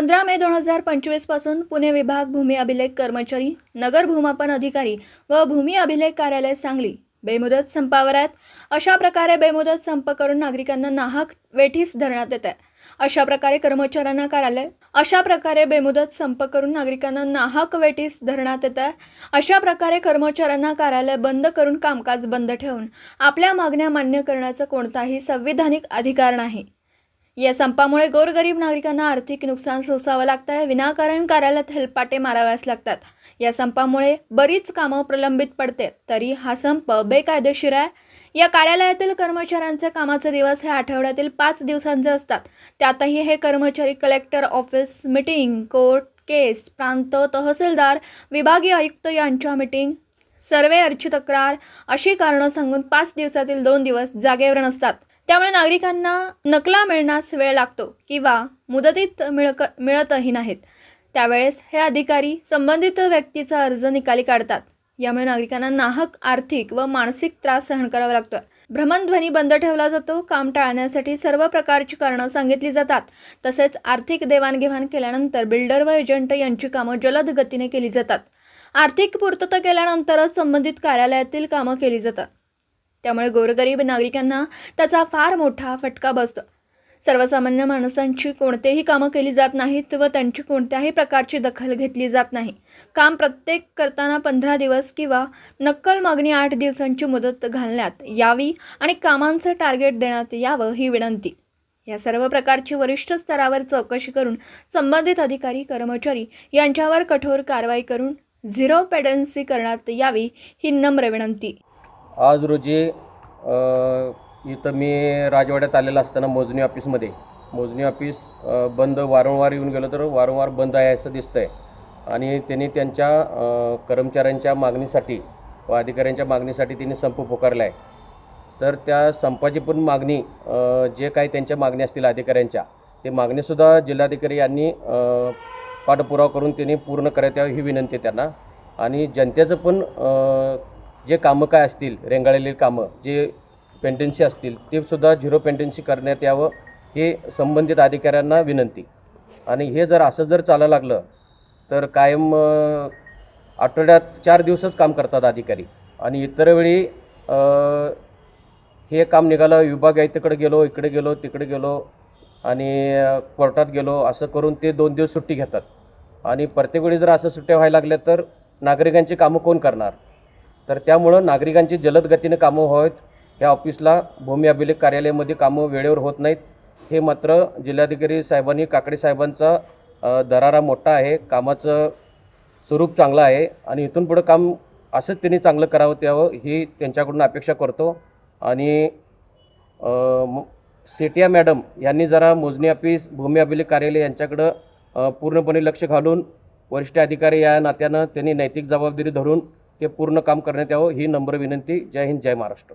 पंधरा मे दोन हजार पंचवीसपासून पुणे विभाग भूमी अभिलेख कर्मचारी नगर भूमापन अधिकारी व भूमी अभिलेख कार्यालय सांगली. बेमुदत संपावर आहेत अशा प्रकारे बेमुदत संप करून नागरिकांना नाहक वेठीस धरण्यात येत आहे अशा प्रकारे कर्मचाऱ्यांना कार्यालय अशा प्रकारे बेमुदत संप करून नागरिकांना नाहक वेठीस धरण्यात येत आहे अशा प्रकारे कर्मचाऱ्यांना कार्यालय बंद करून कामकाज बंद ठेवून आपल्या मागण्या मान्य करण्याचा कोणताही संविधानिक अधिकार नाही. या संपामुळे गोरगरीब नागरिकांना आर्थिक नुकसान सोसावं लागतं आहे विनाकारण कार्यालयात हेलपाटे माराव्यास लागतात. या संपामुळे बरीच कामं प्रलंबित पडते तरी हा संप बेकायदेशीर आहे. या कार्यालयातील कर्मचाऱ्यांचे कामाचे दिवस हे आठवड्यातील पाच दिवसांचे असतात. त्यातही हे कर्मचारी collector office meeting court case प्रांत तहसीलदार विभागीय आयुक्त यांच्या मिटिंग सर्वेअरची तक्रार अशी कारणं सांगून पाच दिवसातील दोन दिवस जागेवर नसतात. त्यामुळे नागरिकांना नकला मिळण्यास वेळ लागतो किंवा मुदतीत मिळक मिळतही नाहीत. त्यावेळेस हे अधिकारी संबंधित व्यक्तीचा अर्ज निकाली काढतात. यामुळे नागरिकांना नाहक आर्थिक व मानसिक त्रास सहन करावा लागतो. भ्रमणध्वनी बंद ठेवला जातो. काम टाळण्यासाठी सर्व प्रकारची कारणं सांगितली जातात. तसेच आर्थिक देवाणघेवाण केल्यानंतर बिल्डर व एजंट यांची कामं जलद गतीने केली जातात. आर्थिक पूर्तता केल्यानंतरच संबंधित कार्यालयातील कामं केली जातात. त्यामुळे गोरगरीब नागरिकांना त्याचा फार मोठा फटका बसतो. सर्वसामान्य माणसांची कोणतेही कामं केली जात नाहीत व त्यांची कोणत्याही प्रकारची दखल घेतली जात नाही. काम प्रत्येक करताना पंधरा दिवस किंवा नक्कल मागणी आठ दिवसांची मुदत घालण्यात यावी आणि कामांचं टार्गेट देण्यात यावं ही विनंती. या सर्व प्रकारची वरिष्ठ स्तरावर चौकशी करून संबंधित अधिकारी कर्मचारी यांच्यावर कठोर कारवाई करून झिरो पेडन्सी करण्यात यावी ही नम्र विनंती. आज रोजी इथं मी राजवाड्यात आलेलं असताना मोजणी ऑफिसमध्ये. मोजणी ऑफिस बंद वारंवार येऊन गेलो तर वारंवार बंद आहे असं दिसतं आहे आणि त्यांनी त्यांच्या कर्मचाऱ्यांच्या मागणीसाठी व अधिकाऱ्यांच्या मागणीसाठी त्यांनी संप पुकारला आहे तर त्या संपाची पण मागणी जे काही त्यांच्या मागणी असतील अधिकाऱ्यांच्या ते मागणीसुद्धा जिल्हाधिकारी यांनी पाठपुरावा करून त्यांनी पूर्ण करायला ही विनंती त्यांना. आणि जनतेचं पण जे कामं काय असतील रेंगाळलेली कामं जे पेंटन्सी असतील ते सुद्धा झिरो पेंटन्सी करण्यात यावं हे संबंधित अधिकाऱ्यांना विनंती. आणि हे जर असं जर चालायला लागलं तर कायम आठवड्यात चार दिवसच काम करतात अधिकारी. आणि इतर वेळी हे काम निघालं विभाग आहे तिकडे गेलो इकडे गेलो तिकडे गेलो आणि कोर्टात गेलो असं करून ते दोन दिवस सुट्टी घेतात. आणि प्रत्येक वेळी जर असं सुट्ट्या व्हायला लागल्या तर नागरिकांची कामं कोण करणार? तर त्यामुळं नागरिकांची जलद गतीनं कामं व्हावीत. या ऑफिसला भूमी अभिलेख कार्यालयामध्ये कामं वेळेवर होत नाहीत. हे मात्र जिल्हाधिकारी साहेबांनी काकडे साहेबांचा दरारा मोठा आहे. कामाचं स्वरूप चांगलं आहे आणि इथून पुढं काम असंच त्यांनी चांगलं करावं त्यावं ही त्यांच्याकडून अपेक्षा करतो. आणि सेटिया मॅडम यांनी जरा मोजणी ऑफिस भूमी अभिलेख कार्यालय यांच्याकडं पूर्णपणे लक्ष घालून वरिष्ठ अधिकारी या नात्यानं त्यांनी नैतिक जबाबदारी धरून ते पूर्ण काम करण्यात यावं. ही नम्र विनंती. जय हिंद जय महाराष्ट्र.